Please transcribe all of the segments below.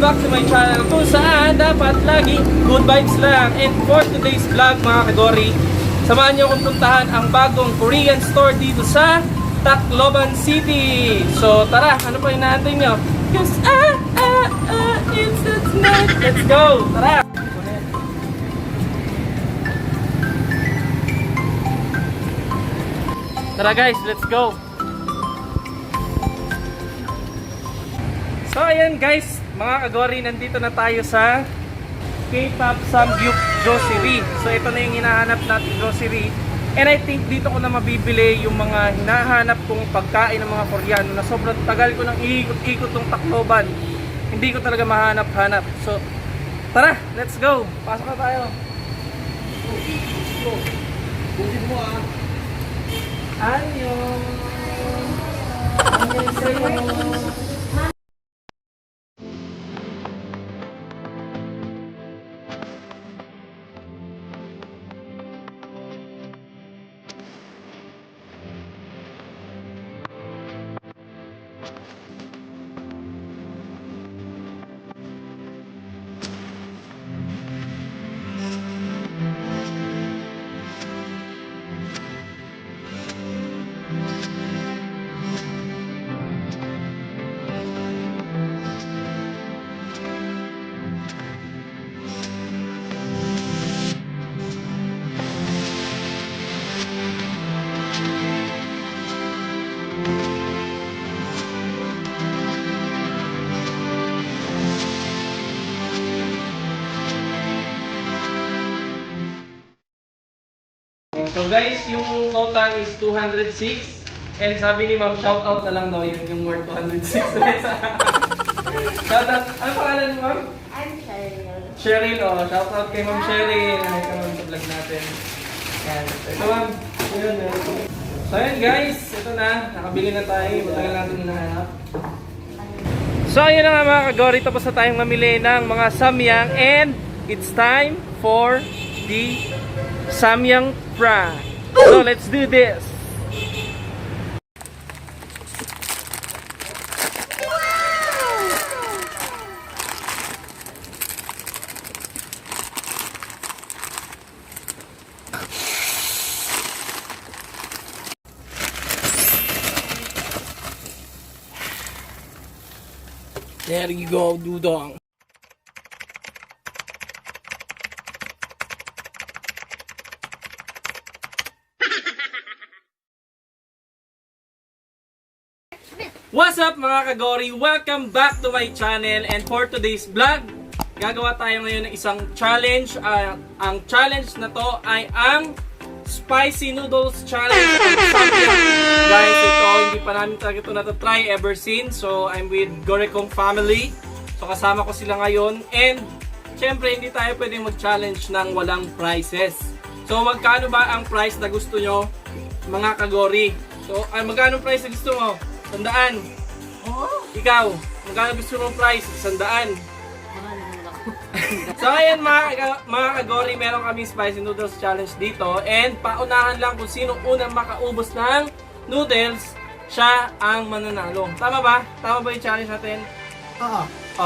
back to my channel kung saan dapat lagi good vibes lang. And for today's vlog mga kagori, samahan niyo akong puntahan ang bagong Korean store dito sa Tacloban City. So tara, ano pa inaantay niyo? Cause ah, ah, ah, it's the night. Let's go! Tara! Tara guys, let's go! So ayan guys, mga kagori, nandito na tayo sa K-pop Samgyup Grocery. So ito na yung hinahanap natin grocery. And I think dito ko na mabibili yung mga hinahanap kong pagkain ng mga Koreano na sobrang tagal ko nang iikot-ikot tong Tacloban. Hindi ko talaga mahanap-hanap. So tara, let's go! Pasok na tayo! Busin mo ah! Anyo! Anyo sa'yo! So guys, yung total is 206. And sabi ni ma'am, shout out na lang daw yun yung word 206. shout out. Ano pangalan mo ma'am? I'm Cheryl. Cheryl, oh, shout out kay ma'am Cheryl. Ano ito ma'am sa vlog natin. Yan. Ito ma'am. Ayun, meron. So ayan guys, ito na. Nakabili na tayo. Matagal natin hinahanap. So ayun na nga mga kagori, tapos na tayong mamili ng mga samyang and it's time for the samyang fry. So let's do this! There you go, Dudong. What's up mga kagori? Welcome back to my channel and for today's vlog, gagawa tayo ngayon ng isang challenge. Ah, ang challenge na to ay ang Spicy Noodles Challenge. Guys, ito hindi pa namin talaga ito natatry ever since. So, I'm with Gorekong family. So, kasama ko sila ngayon. And, syempre, hindi tayo pwedeng mag-challenge ng walang prizes. So, magkano ba ang price na gusto nyo, mga kagori? So, ay, magkano price na gusto mo? Sandaan. Ikaw, magkano gusto mong price? Sandaan. So ayan mga, mga kagori, meron kami spicy noodles challenge dito and paunahan lang kung sino unang makaubos ng noodles, siya ang mananalo. Tama ba? Tama ba yung challenge natin? Oo.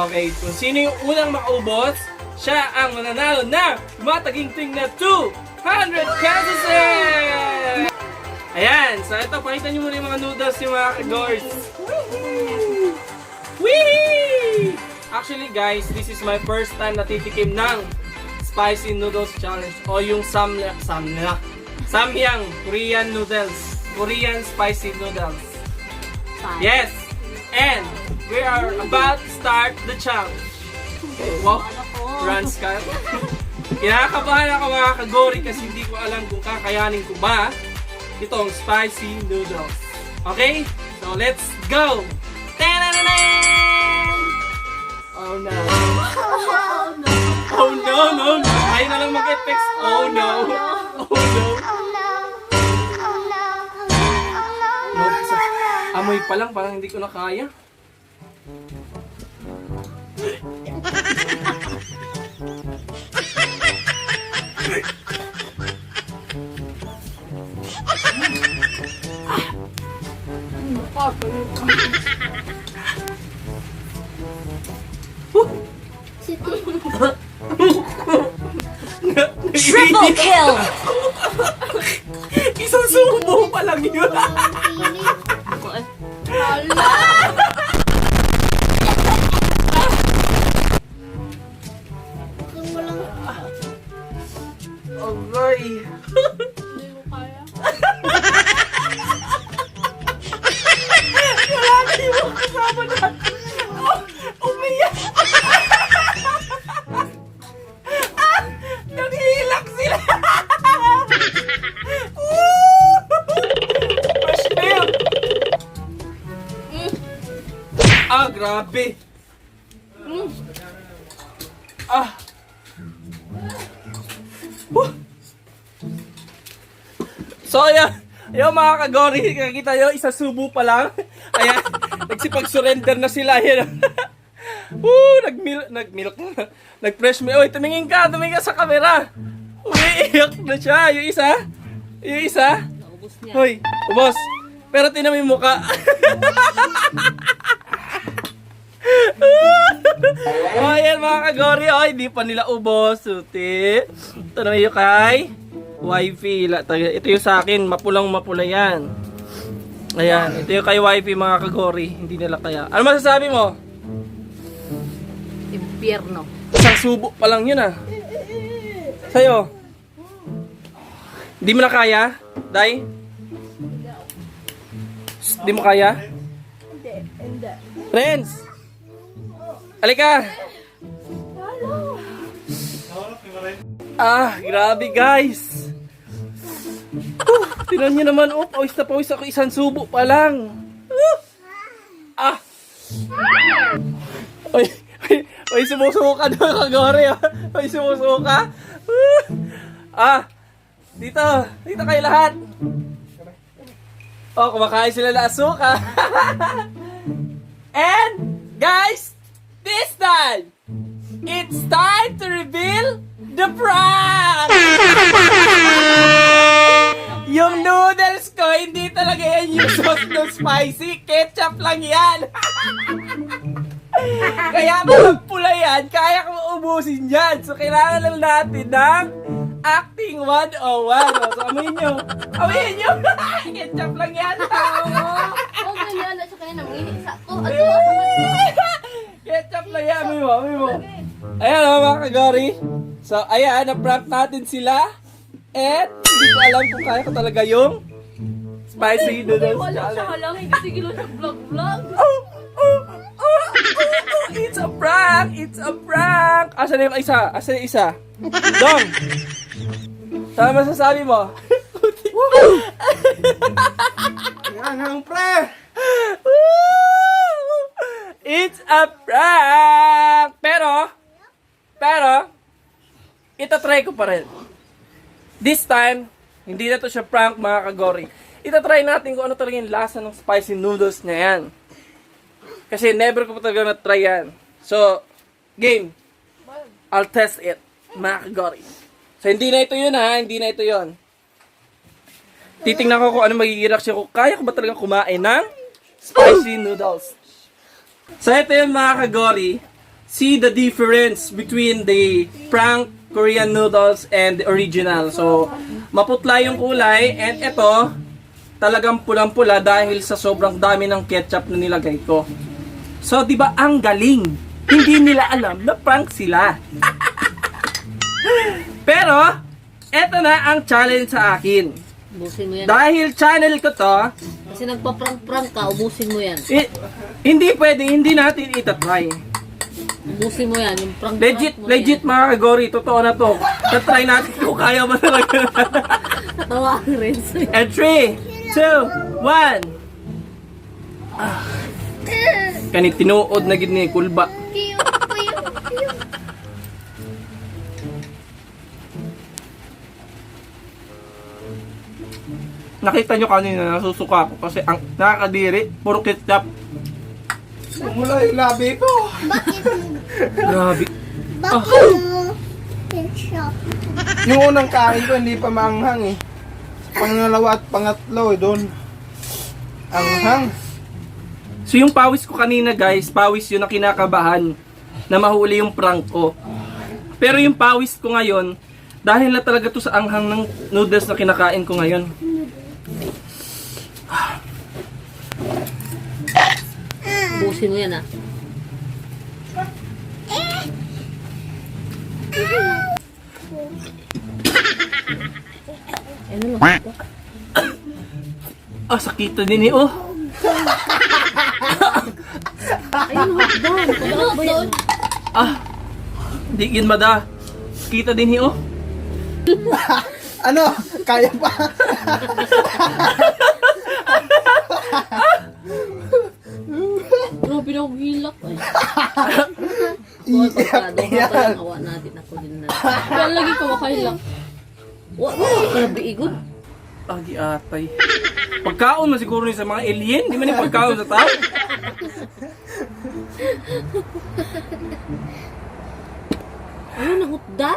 Okay, kung sino yung unang makaubos, siya ang mananalo na mataging-ting na 200 pesos! Ito, pakita nyo muna yung mga noodles yung mga kagors. Whee! Actually guys, this is my first time natitikim ng spicy noodles challenge o yung samla, samla, samyang Korean noodles. Korean spicy noodles. Yes! And we are about to start the challenge. Wow, runs ka. Kinakabahan ako mga kagori kasi hindi ko alam kung kakayanin ko ba itong spicy noodles. Okay? So let's go! Ta-da-da-dan! Oh no. Oh no, no, no. Ayaw na lang mag-effects. Oh no. Oh no. No, sa amoy pa lang, parang hindi ko na kaya. Whew! Triple kill! Isang sumo pa lang yun. Hala! So, ayan. Ayan mga kagori, kakita nyo, isa subo pa lang. Ayan, nagsipag-surrender na sila. Ayan. Woo, nag-milk, nag-milk na. Nag-fresh milk. Oy, tumingin ka, tumingin ka sa camera. Umiiyak na siya. Yung isa, yung isa. Naubos niya. Hoy, ubos. Pero tinan mo yung mukha. oh, ayan mga kagori. Oy, di pa nila ubos. Suti. Ito na yung kay wifey. La- taga- Ito yung sa akin. Mapulang mapula yan. Ayan. Ito yung kay wifey mga kagori. Hindi nila kaya. Ano masasabi mo? Impyerno. Isang subo pa lang yun ah. Sa'yo? Di mo na kaya? Day? Di mo kaya? Hindi, hindi. Friends! Halika! Ah, grabe guys! Uh, tinan nyo naman, oh, pawis na pawis ako, isang subo pa lang. Ah! Oy, oy, oy, sumusuka doon kagore. Oy, sumusuka. Uh, ah, dito, dito kayo lahat. Oh, kumakain sila na asuka. And, guys, this time, it's time to reveal the prank! yung noodles ko, hindi talaga yan yung sauce ng spicy. Ketchup lang yan. Kaya kapag pula yan, kaya kong ubusin yan. So, kailangan lang natin ng acting 101. O, so, amoyin nyo. Amoyin nyo. Ketchup lang yan. Oh, ganyan. At saka yan, nangingi sa ko. Ato, ato, Ketchup lang yan. Amoy mo, amoy mo. Ayan o mga kagori. So, ayan, na-prank natin sila. And, hindi ko alam kung kaya ko talaga yung spicy noodles challenge. kasi gilo siya vlog-vlog. Oh, oh, oh, oh, oh, it's a prank! It's a prank! Asan na yung isa? Asan yung isa? Dong! Saan masasabi mo? Yan ang pre! It's a prank! Pero, pero, itatry ko pa rin. This time, hindi na to siya prank mga kagori. Itatry natin kung ano talaga yung lasa ng spicy noodles na yan. Kasi never ko pa talaga na-try yan. So, game. I'll test it, mga kagori. So, hindi na ito yun ha, hindi na ito yun. Titingnan ko kung ano magiging reaction ko. Kaya ko ba talaga kumain ng spicy noodles? So ito yung mga kagori. See the difference between the prank Korean noodles and the original. So, maputla yung kulay and ito, talagang pulang-pula dahil sa sobrang dami ng ketchup na nilagay ko. So, di ba ang galing? Hindi nila alam na prank sila. Pero, eto na ang challenge sa akin. Ubusin mo yan. Dahil channel ko to, Kasi nagpa-prank-prank ka, ubusin mo yan. i- hindi pwede, hindi natin itatry. Ubusin mo yan. Yung prank Legit, mo legit mga kagori, totoo na to. Tatry natin kung kaya ba talaga. Yan. Natawa ang Renzo. And 3, 2, 1. Ah. Kani tinuod na gid ni kulba. Nakita nyo kanina nasusuka ako kasi ang nakakadiri, puro ketchup. Sumula yung labi ko. Grabe. Bakit mo? Ketchup. Yung unang kain ko hindi pa maanghang eh. Pangalawa at pangatlo eh doon. Anghang. So yung pawis ko kanina guys, pawis yun na kinakabahan na mahuli yung prank ko. Pero yung pawis ko ngayon, Dahil na talaga to sa anghang ng noodles na kinakain ko ngayon. Ubusin mo yan ah. Ano lang? Ah, sakita din eh, oh. Ayun, hotdog. Pagkat ba yan? Ah, di yun mada. Kita din eh, oh. Ano? Kaya pa? Grabe na akong hilak. Ay. Iyak pagkado ka pa lang awa natin ako din na. Kaya lagi ka makailak. Wa, wa, grabe igod. Agi atay. Pagkaon man siguro ni sa mga alien, di man yung pagkaon sa tao. Ano na hotda?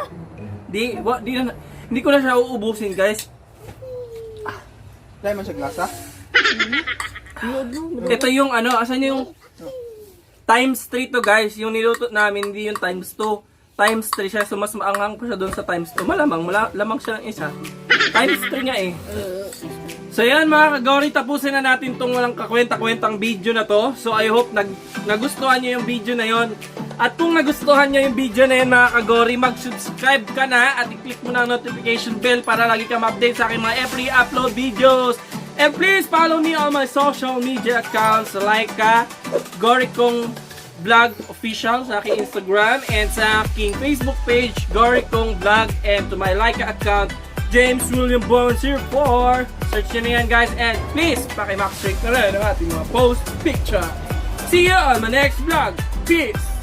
Di, wa, di na, hindi ko na siya uubusin, guys. Kaya man siya glasa? No. Ito yung ano, asan yung times 3 to guys. Yung niluto namin, hindi yung times 2. Times 3 siya, so mas maanghang pa siya doon sa times 2. Malamang, mala, lamang siya ng isa. Times 3 nga eh. So yan mga kagori, tapusin na natin tong walang kakwenta-kwentang video na to. So I hope nag nagustuhan nyo yung video na yon. At kung nagustuhan nyo yung video na yun mga kagori, mag-subscribe ka na at i-click mo na ang notification bell para lagi ka ma-update sa aking mga every upload videos. And please follow me on my social media accounts like ka, Gorikong Vlog Official sa aking Instagram and sa aking Facebook page, Gorikong Vlog and to my Leica account, James William Bones 04. Search nyo na yan guys and please paki-max straight na rin ang ating mga post picture. See you on my next vlog. Peace!